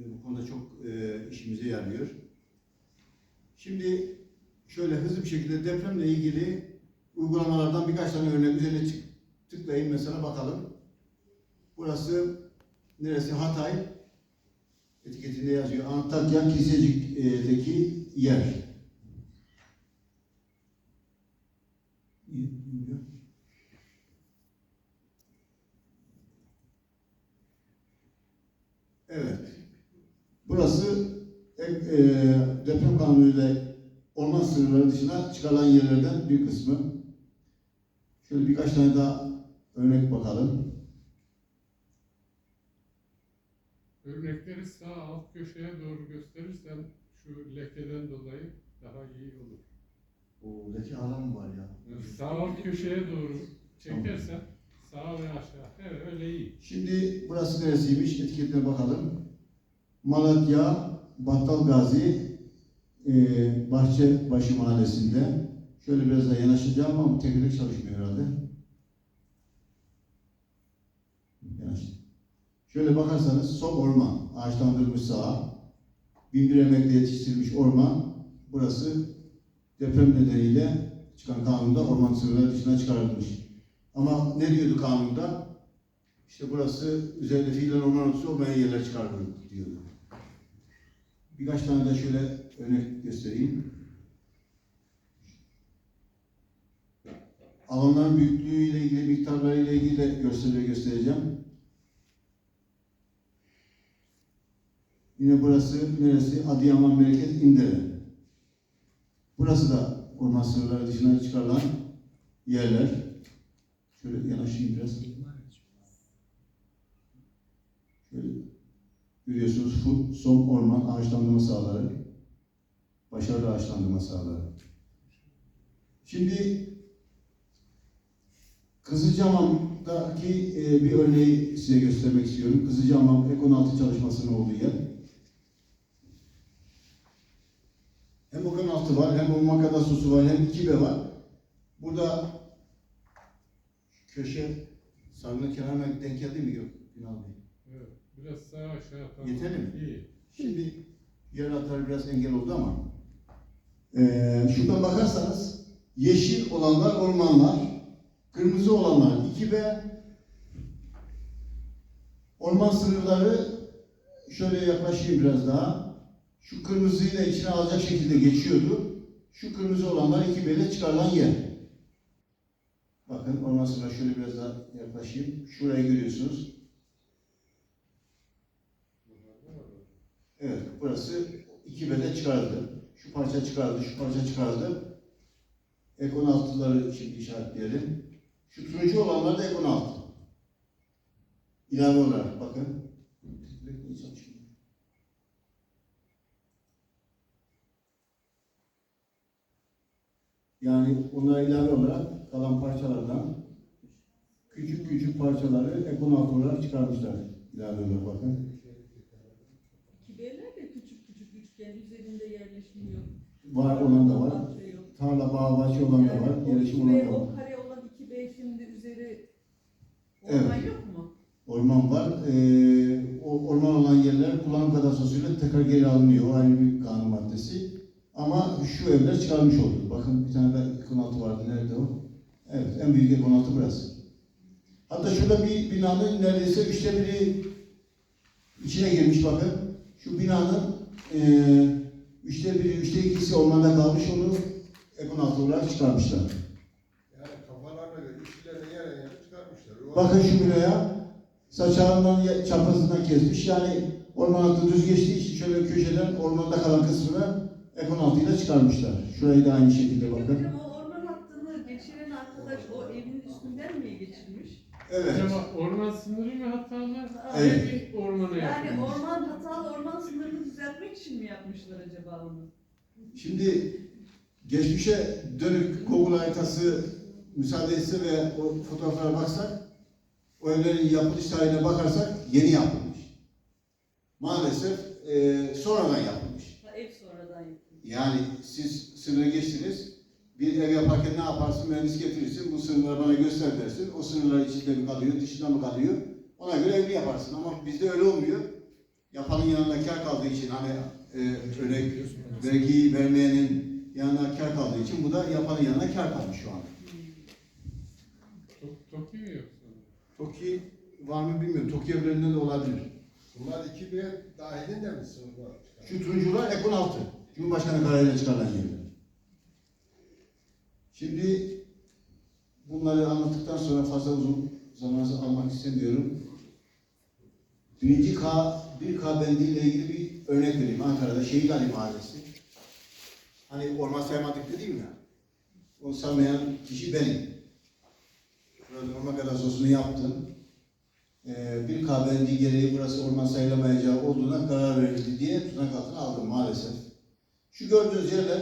e, bu konuda çok e, işimize yarıyor. Şimdi şöyle hızlı bir şekilde depremle ilgili uygulamalardan birkaç tane örnek üzerine çık- tıklayın mesela bakalım. Burası neresi? Hatay. Etiketinde yazıyor. Antakya Kisecik'teki yer. Evet. Burası e, e, deprem kanunuyla orman sınırları dışına çıkarılan yerlerden bir kısmı. Şöyle birkaç tane daha örnek bakalım. Örnekleri sağ alt köşeye doğru gösterirsen şu lekeden dolayı daha iyi olur. O leke alan var ya. Sağ alt köşeye doğru çekersen sağa ve aşağı. Evet öyle iyi. Şimdi burası neresiymiş? Etiketine bakalım. Malatya, Battal Gazi, e, Bahçebaşı Mahallesi'nde. Şöyle biraz daha yanaşacağım ama tekerlek çalışmıyor herhalde. Yanaş. Şöyle bakarsanız Som Orman, ağaçlandırılmış saha, binbir emekle yetiştirilmiş orman. Burası deprem nedeniyle çıkan kanunda orman sınırları dışına çıkarılmış. Ama ne diyordu kanunda? İşte burası üzerinde fiilen orman olmayan yerler çıkarılır diyordu. Birkaç tane de şöyle örnek göstereyim. Alanların büyüklüğüyle ilgili, miktarlarıyla ilgili de görselleri göstereceğim. Yine burası neresi? Adıyaman Merkez İndere. Burası da orman sınırları dışına çıkarılan yerler. Şöyle yanaşayım biraz. Şöyle görüyorsunuz Fut, Som Orman ağaçlandırma sahaları. Başarılı ağaçlandırma sahaları. Şimdi Kızılcahamam'daki e, bir örneği size göstermek istiyorum. Kızılcahamam Ek 16 çalışmasının olduğu yer. Hem Ek 16 var, hem Orman Kadastrosu var, hem 2B var. Burada köşe sarının kenarına denk geldi mi? Yok. Ünal Bey. Biraz sağa aşağı tamam. Yeterli mi? İyi. Şimdi yer hatları biraz engel oldu ama eee şuradan bakarsanız yeşil olanlar ormanlar, kırmızı olanlar 2B, orman sınırları şöyle yaklaşayım biraz daha. Şu kırmızıyı da içine alacak şekilde geçiyordu. Şu kırmızı olanlar 2B ile çıkarılan yer. Bakın orman sınırına şöyle biraz daha yaklaşayım. Şurayı görüyorsunuz. Evet, burası iki bede çıkardı. Şu parça çıkardı, şu parça çıkardı. Ek 16'ları şimdi işaretleyelim. Şu turuncu olanlar da ek 16. İlave olarak bakın. Yani onlara ilave olarak kalan parçalardan küçük küçük parçaları ek 16 olarak çıkarmışlar. İlave olarak bakın. Kiberler de küçük küçük üçgen Var olan da var. Yok. Tarla, bağ, bahçe olan da var. Yerleşim olan da var. o kare olan 2B şimdi üzeri Evet. orman yok mu? Orman var. Ee, o orman olan yerler kullanım kadastrosuyla tekrar geri alınıyor. O ayrı bir kanun maddesi. Ama şu evler çıkarmış oldu. Bakın bir tane de K16 vardı. Nerede o? Evet, en büyük K16 burası. Hatta şurada bir binanın neredeyse üçte biri içine girmiş bakın. Şu binanın eee üçte biri, üçte ikisi ormanda kalmış onu K16 olarak çıkarmışlar. Yani kafalarına göre işçilerine yer yer çıkarmışlar. O Bakın şu binaya saçağından çaprazından kesmiş. Yani orman hattı düz geçtiği için şöyle köşeden ormanda kalan kısmını F-16 ile çıkarmışlar. Şurayı da aynı şekilde bakın. Hocam o orman hattını geçiren arkadaş o evin üstünden mi geçirmiş? Evet. Acaba orman sınırı mı hatalar? Evet. Ormana Yani yapılmış. orman hatalı orman için mi yapmışlar acaba onu? Şimdi geçmişe dönük Google haritası müsaade etse ve o fotoğraflara baksak o evlerin yapılış tarihine bakarsak yeni yapılmış. Maalesef eee, sonradan yapılmış. Ha, ev sonradan yapılmış. Yani siz sınırı geçtiniz, bir ev yaparken ne yaparsın? Mühendis getirirsin, bu sınırları bana göster dersin. O sınırlar içinde mi kalıyor, dışında mı kalıyor? Ona göre evini yaparsın ama bizde öyle olmuyor. Yapanın yanında kar kaldığı için hani e, örnek vergi vermeyenin yanına kar kaldığı için bu da yapanın yanına kar kalmış şu an. Tok, Toki mi yoksa? TOKİ var mı bilmiyorum. TOKİ evlerinde de olabilir. Bunlar 2B dahilinde mi sınıflar? Şu turuncular Ekon 6. Cumhurbaşkanı kararıyla çıkarılan yerler. Şimdi bunları anlattıktan sonra fazla uzun zamanınızı almak istemiyorum. Birinci K, 1K bendiyle ilgili bir örnek vereyim. Ankara'da Şehit Ali Mahallesi. Hani orman saymadık dedim ya. Onu saymayan kişi benim. Burada orman kadastosunu yaptım. Ee, bir KBND gereği burası orman sayılamayacağı olduğuna karar verildi diye tutanak altına aldım maalesef. Şu gördüğünüz yerler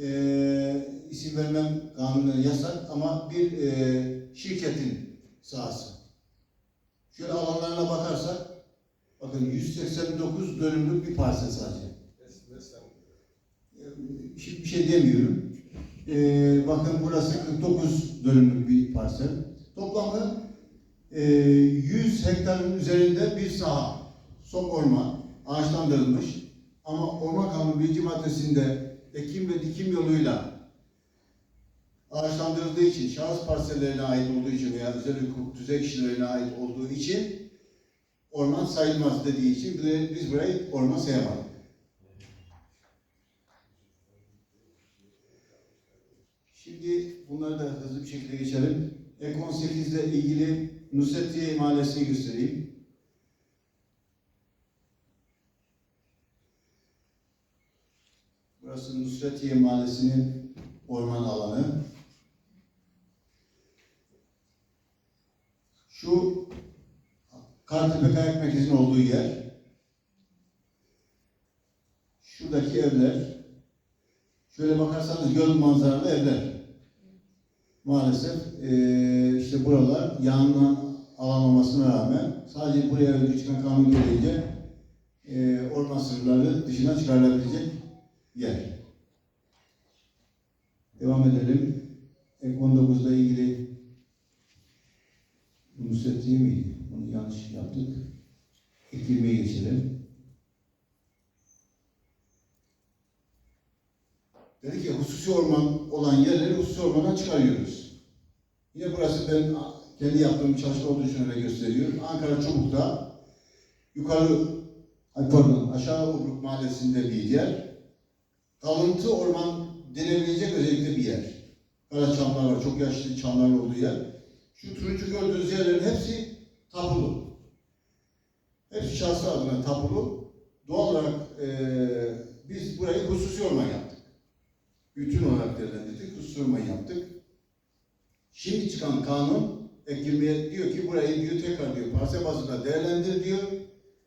e, isim vermem kanunen yasak ama bir e, şirketin sahası. Şöyle alanlarına bakarsak bakın 189 dönümlük bir parsel sadece. Şimdi bir şey demiyorum. Ee, bakın burası 49 dönümlük bir parsel. Toplamı e, 100 hektarın üzerinde bir saha. Sok orman, ağaçlandırılmış. Ama Orman Kanunu birinci maddesinde ekim ve dikim yoluyla ağaçlandırıldığı için, şahıs parsellerine ait olduğu için veya özel hukuk tüzek kişilerine ait olduğu için orman sayılmaz dediği için biz- burayı orman sayamadık. Şimdi bunları da hızlı bir şekilde geçelim. Ek 18 ile ilgili Nusretiye Mahallesi'ni göstereyim. Burası Nusretiye Mahallesi'nin orman alanı. Şu Kartepe Kayak Merkezi'nin olduğu yer. Şuradaki evler. Şöyle bakarsanız göl manzaralı evler. Maalesef eee, işte buralar yanından alamamasına rağmen sadece buraya önce çıkan kanun gereğince eee orman sınırları dışına çıkarılabilecek yer. Devam edelim. Ek 19'la ilgili Nusret değil miydi? Yanlış yaptık. 20'ye geçelim. Dedi ki hususi orman olan yerleri hususi ormandan çıkarıyoruz. Yine burası ben kendi yaptığım çalışma olduğu için öyle gösteriyorum. Ankara Çubuk'ta yukarı, pardon aşağı Ubruk Mahallesi'nde bir yer. Kalıntı orman denebilecek özellikle bir yer. Kara çamlar var, çok yaşlı çamların olduğu yer. Şu turuncu gördüğünüz yerlerin hepsi tapulu. Hepsi şahsı adına tapulu. Doğal olarak eee, biz burayı hususi orman yaptık bütün olarak değerlendirdik, kusurma yaptık. Şimdi çıkan kanun ek 20'ye diyor ki burayı diyor tekrar diyor parsel bazında değerlendir diyor.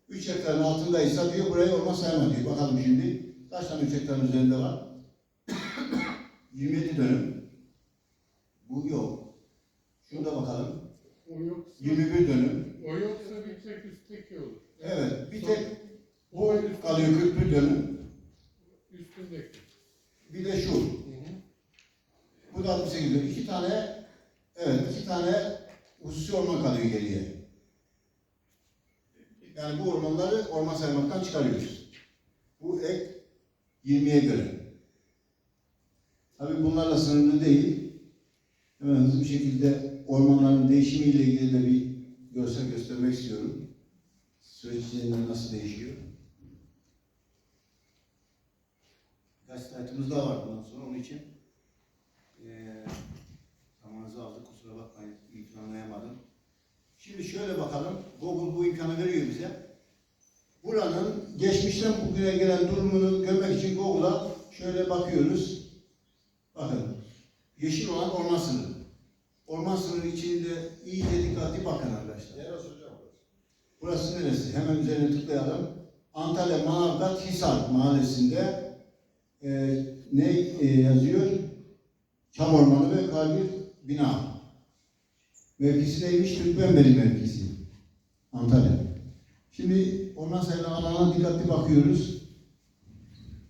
3 hektarın altındaysa diyor burayı orman sayma diyor. Bakalım şimdi kaç tane 3 hektarın üzerinde var? 27 dönüm. Bu yok. Şurada bakalım. O yoksa, 21 dönüm. o yoksa bir tek üstteki olur. Evet, bir tek o kalıyor 41 dönüm. üstündeki. Bir de şu. Bu da 68 dönüm. İki tane, evet iki tane hususi orman kalıyor geriye. Yani bu ormanları orman saymaktan çıkarıyoruz. Bu ek 20'ye göre. Tabii bunlarla sınırlı değil. Hemen hızlı bir şekilde ormanların değişimiyle ilgili de bir görsel göstermek istiyorum. Süreç içinde nasıl değişiyor? Slaytımız daha var bundan sonra onun için eee zamanınızı aldık kusura bakmayın imkanlayamadım. Şimdi şöyle bakalım. Google bu imkanı veriyor bize. Buranın geçmişten bugüne gelen durumunu görmek için Google'a şöyle bakıyoruz. Bakın. Yeşil olan orman sınırı. Orman sınırı içinde iyice dikkatli bakın arkadaşlar. neresi hocam burası? Neresi? Hemen üzerine tıklayalım. Antalya Manavgat Hisar mahallesinde e, ne e, yazıyor? Çam ormanı ve kalbir bina. Mevkisi neymiş? Türkmenbeli mevkisi. Antalya. Şimdi orman sayılan alana dikkatli bakıyoruz.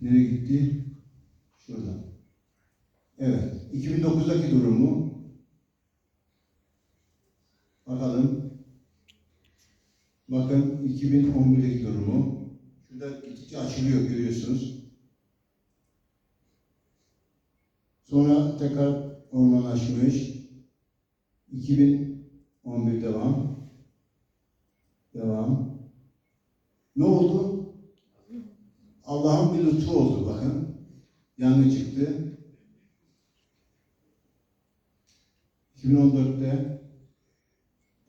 Nereye gitti? Şurada. Evet. 2009'daki durumu. Bakalım. Bakın 2011'deki durumu. Şurada gittikçe açılıyor görüyorsunuz. Sonra tekrar ormanlaşmış. 2011 devam. Devam. Ne oldu? Allah'ın bir lütfu oldu bakın. Yangın çıktı. 2014'te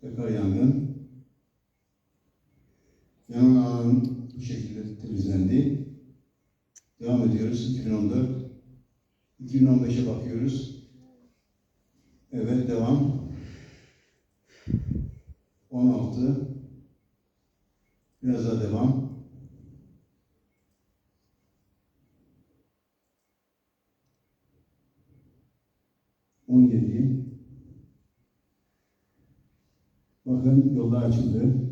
tekrar yangın. Yanan alan bu şekilde temizlendi. Devam ediyoruz 2014. 2015'e bakıyoruz. Evet devam. 16. Biraz daha devam. On yedi. Bakın yollar açıldı.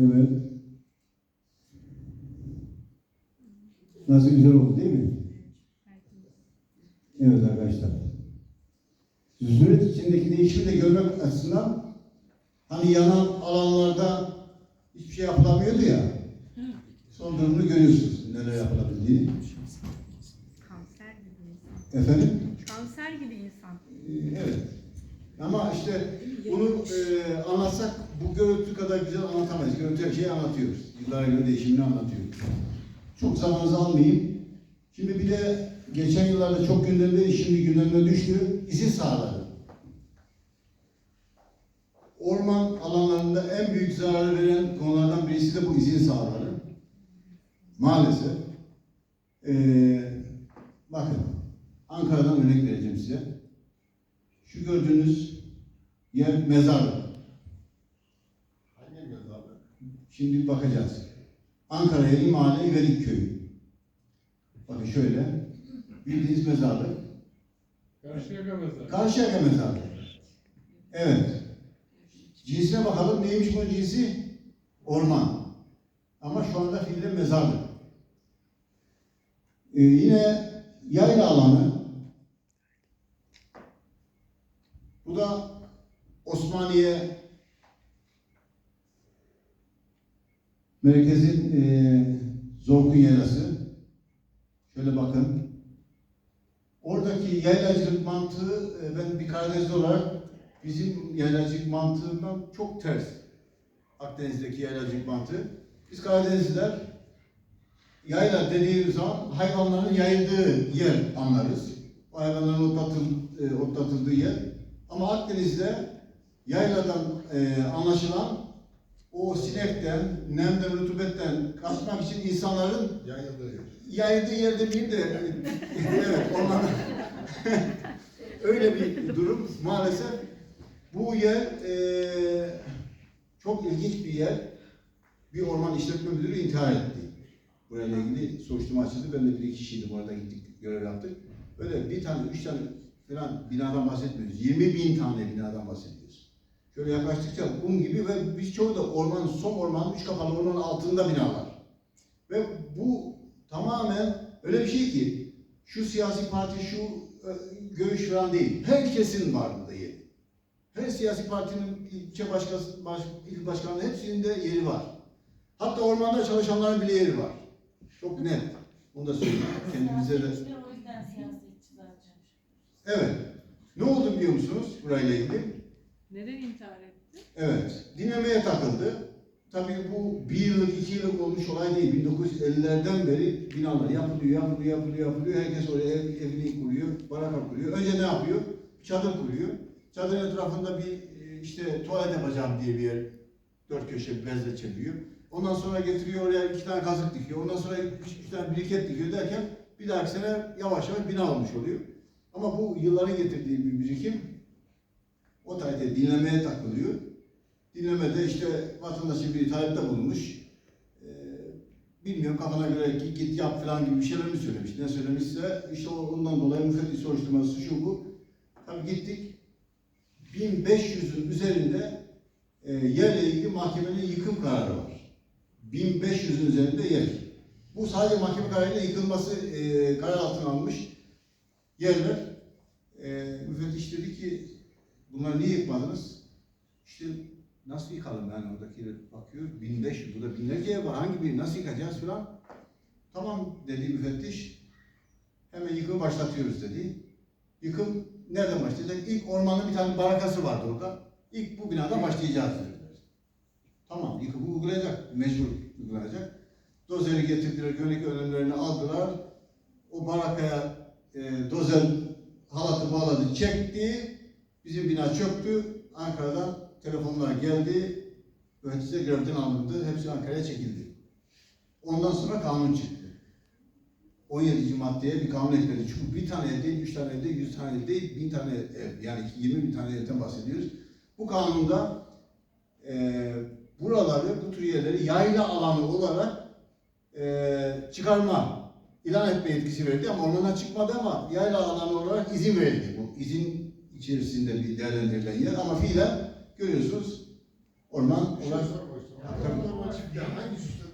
Evet. Nasıl güzel oldu değil mi? Evet arkadaşlar. Zürret içindeki değişimi de görmek açısından hani yanan alanlarda hiçbir şey yapılamıyordu ya. Son durumunu görüyorsunuz neler yapılabildiğini. Kanser gibi insan. Efendim? Kanser gibi insan. Ee, evet. Ama işte bunu e, anlatsak bu görüntü kadar güzel anlatamayız. Görüntü her şeyi anlatıyoruz. Yıllara göre değişimini anlatıyoruz. Çok zamanınızı almayayım. Şimdi bir de geçen yıllarda çok gündemde, şimdi gündemde düştü. izin sahaları. Orman alanlarında en büyük zararı veren konulardan birisi de bu izin sahaları. Maalesef. Ee, bakın, Ankara'dan örnek vereceğim size. Şu gördüğünüz yer mezarlık. Hangi mezarlık? Şimdi bakacağız. Ankara'ya İmale İvedik Köyü. Bakın şöyle. Bildiğiniz mezarlık. Karşıyaka mezarı. Karşıyaka mezarlık. Evet. Cinsine bakalım. Neymiş bunun cinsi? Orman. Ama şu anda fiilde mezarlık. Ee, yine yayla alanı. Bu da Osmaniye merkezin e, Zorgun Yaylası. Şöyle bakın. Oradaki yaylacılık mantığı e, ben bir Karadenizli olarak bizim yaylacılık mantığından çok ters. Akdeniz'deki yaylacılık mantığı. Biz Karadenizliler yayla dediğimiz zaman hayvanların yayıldığı yer anlarız. O hayvanların otlatıl, e, otlatıldığı yer. Ama Akdeniz'de yayladan e, anlaşılan o sinekten, nemden, rutubetten kaçmak için insanların Yayıldığı yer. yayıldığı yer demeyeyim de evet orman öyle bir durum maalesef. Bu yer eee, çok ilginç bir yer. Bir orman işletme müdürü intihar etti. Burayla ilgili soruşturma açıldı. Ben de bir iki kişiydim orada gittik, görev yaptık. Öyle bir tane, üç tane falan binadan bahsetmiyoruz. 20 bin tane binadan bahsediyoruz. Şöyle yaklaştıkça un gibi ve biz çoğu da ormanın, son ormanın, üç kapalı ormanın altında binalar. Ve bu tamamen öyle bir şey ki şu siyasi parti, şu e, görüş falan değil. Herkesin var burada yeri. Her siyasi partinin ilçe başkası, baş, il başkanlığı hepsinin de yeri var. Hatta ormanda çalışanların bile yeri var. Çok net. Onu da söyleyeyim. Kendimize de. Evet. Ne oldu biliyor musunuz burayla ilgili? Neden intihar etti? Evet. Dinlemeye takıldı. Tabii bu bir yıllık, iki yıllık olmuş olay değil. 1950'lerden beri binalar yapılıyor, yapılıyor, yapılıyor, yapılıyor. Herkes oraya ev, evini kuruyor, baraka kuruyor. Önce ne yapıyor? Çadır kuruyor. Çadırın etrafında bir e, işte tuvalet yapacağım diye bir yer. Dört köşe bezle çeviriyor. Ondan sonra getiriyor oraya iki tane kazık dikiyor. Ondan sonra üç, üç tane biriket dikiyor derken bir dahaki sene yavaş yavaş bina olmuş oluyor. Ama bu yılların getirdiği bir birikim o tayyide dinlemeye takılıyor. Dinlemede işte vatandaşı bir talepte bulunmuş. Ee, bilmiyorum kafana göre git, git yap falan gibi bir şeyler mi söylemiş. Ne söylemişse işte ondan dolayı müfettiş soruşturması şu bu. Tabii gittik. 1500'ün üzerinde e, yerle ilgili mahkemenin yıkım kararı var. 1500'ün üzerinde yer. Bu sadece mahkeme kararıyla yıkılması e, karar altına almış yerler. E, müfettiş dedi ki bunları niye yıkmadınız? İşte nasıl yıkalım yani oradakiler bakıyor 1500 burada binlerce ev var hangi birini nasıl yıkacağız falan. Tamam dedi müfettiş. Hemen yıkımı başlatıyoruz dedi. Yıkım nereden başlayacak? İlk ormanın bir tane barakası vardı orada. İlk bu binada başlayacağız dediler. Tamam yıkımı uygulayacak. Mecbur uygulanacak. Dozeri getirdiler, güvenlik önlemlerini aldılar. O barakaya e, dozer halatı bağladı, çekti. Bizim bina çöktü. Ankara'dan telefonlar geldi. Mühendisler görevden alındı. Hepsi Ankara'ya çekildi. Ondan sonra kanun çıktı. 17. maddeye bir kanun ekledi. Çünkü bir tane ev değil, üç tane ev değil, yüz tane ev değil, bin tane ev. Yani 20 bin tane evden bahsediyoruz. Bu kanunda e, buraları, bu tür yerleri yayla alanı olarak e, çıkarma, ilan etme yetkisi verdi ama ormandan çıkmadı ama yayla alanı olarak izin verildi. Bu izin içerisinde bir değerlendirilen yer ama fiilen görüyorsunuz orman olarak hangi süsle